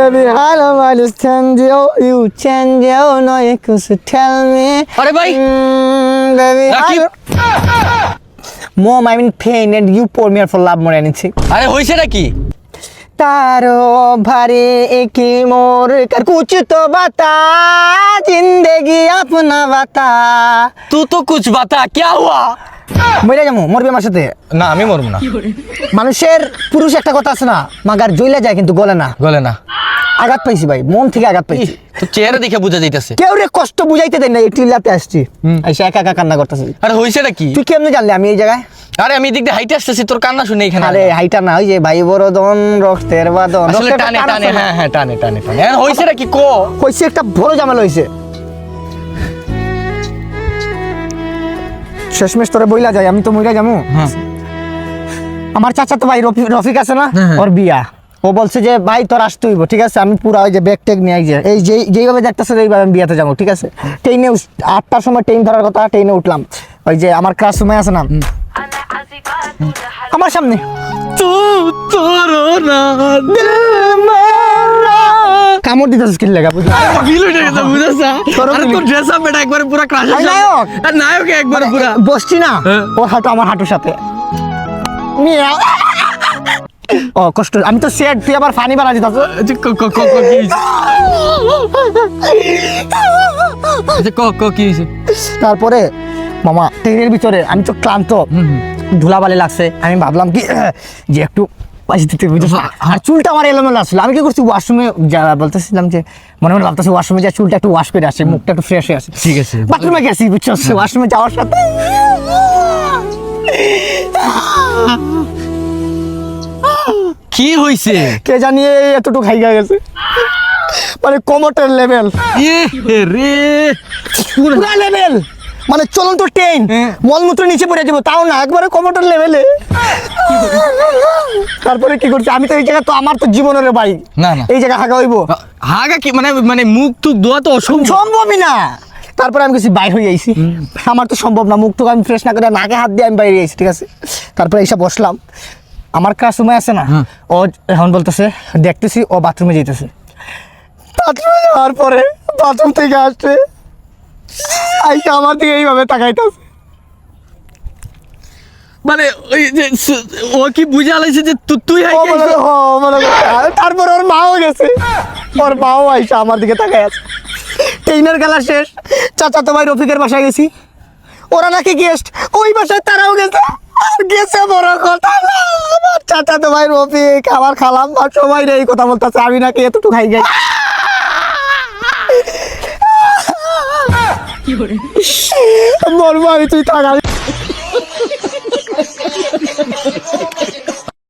Baby, I don't understand you. You change you. No, you could tell me. What a boy? Baby, I Rakib. Mom, I'm in pain and you pour me out for love more than anything. আরে হয়েছে নাকি তারো ভারে একি মোর কার কুছ তো বাতা জিন্দেগি আপনা বাতা তু তো কুছ বাতা কে হুয়া মরে যাব মরবি আমার সাথে না আমি মরব না মানুষের পুরুষ একটা কথা আছে না মাগার জইলা যায় কিন্তু গলে না গলে না আঘাত পাইছি ভাই মন থেকে আঘাত পাইছি। তো চেহারা দেখে বোঝা যাইতেছে। কেউ রে কষ্ট বুঝাইতে দেন না এই টিলাতে আসছি। এসে একা একা কান্না করতেছি। আরে হয়েছে নাকি তুই কেমনে জানলি আমি এই জায়গায়? আরে আমি এদিক দিয়ে হাইটে আসতেছি তোর কান্না শুনে এখানে আরে হাইটা না ওই যে ভাই বড় দন রক্তের বাদন আসলে টানে টানে হ্যাঁ হ্যাঁ টানে টানে টানে। হয়েছে নাকি কো? কইছে একটা বড় ঝামেলা হয়েছে শেষমেশ তোরে বইলা যায় আমি তো মইরা যামু হ্যাঁ। আমার চাচা তো ভাই রফি- রফিক আছে না? হ্যাঁ, হ্যাঁ। ওর বিয়া। ও বলছে যে ভাই তোর আসতে হইব ঠিক আছে? আমি পুরা ওই যে ব্যাগ টেক নিয়ে আইছে। এই যেই যেইভাবে দেখতেছে এইভাবে আমি বিয়াতে যাব ঠিক আছে? ট্রেনে আটটার সময় ট্রেন ধরার কথা ট্রেনে উঠলাম। ওই যে আমার ক্লাস রুমে আছে না? আমার সামনে। কামড় দিতেছিস কি লেগা বুঝলি? ফিল গেছে বুঝাছ? আরে তোর ড্রেস আপ এটা একবারে পুরো ক্রাশ আরে নায়ক। নায়ক একবারে পুরো। বসছি না? হ্যাঁ। ওর হাঁটু আমার হাঁটুর সাথে। মিয়াও। ও কষ্ট আমি তো সেট তুই আবার ফানি বানা দিতাস। তারপরে মামা ট্রেনের ভিতরে আমি তো ক্লান্ত। ধুলা ধুলাবালি লাগছে। আমি ভাবলাম কি যে একটু পাশে দিতে আর চুলটা আমার এলোমেলো আসলে আমি কি করছি ওয়াশরুমে যা বলতেছিলাম যে মনে মনে ভাবতেছি ওয়াশরুমে যা চুলটা একটু ওয়াশ করে আসে মুখটা একটু ফ্রেশ হয়ে আসে। ঠিক আছে। বাথরুমে গেছি বুঝছ? ওয়াশরুমে যাওয়ার সাথে। কি হইছে? কে জানি এতটুকু খাইগা গেছে। মানে কমোটের লেভেল এ রে। পুরা লেভেল মানে চলন্ত ট্রেন। হ্যাঁ। মলমূত্র নিচে পড়ে যাব তাও না একবারে কমোটার লেভেলে তারপরে কি করছি? আমি তো এই জায়গা তো আমার তো জীবনের বাইক না, না। এই জায়গা হাগা হইব। হাগা কি? মানে মানে মুখ টুক দোয়া তো অসম্ভব। সম্ভবই না। তারপরে আমি কিছু বাইর হয়ে আইছি। আমার তো সম্ভব না মুখ টুক আমি ফ্রেশ না করে নাকে হাত দিয়ে আমি বাইরে আইছি ঠিক আছে? তারপরে এসে বসলাম। আমার সময় আছে না হ্যাঁ। ও এখন বলতেছে দেখতেছি ও বাথরুমে যেতেছে বাথরুমে যাওয়ার পরে বাথরুম থেকে আসছে। আইসা আমার দিকে এইভাবে তাকাইতেছে। মানে ওই যে ও কি বুঝা লাইছে যে তুই হাই ও বলে, "হ, বলে, আর তারপর ওর মাও গেছে। ওর মাও আইসা আমার দিকে তাকাই আছে। ট্রেনের গেলা শেষ। চাচা তো ভাই রফিকের বাসায় গেছি। ওরা নাকি গেস্ট ওই বাসায় তারাও গেছে। আর গেছে বড় কথা না। আমার চাচা তো ভাই রফিক, আমার খালাম আর সবাই এই কথা বলতেছে, আমি নাকি এতটুকু খাই গাই মরবো আমি, তুই থাকা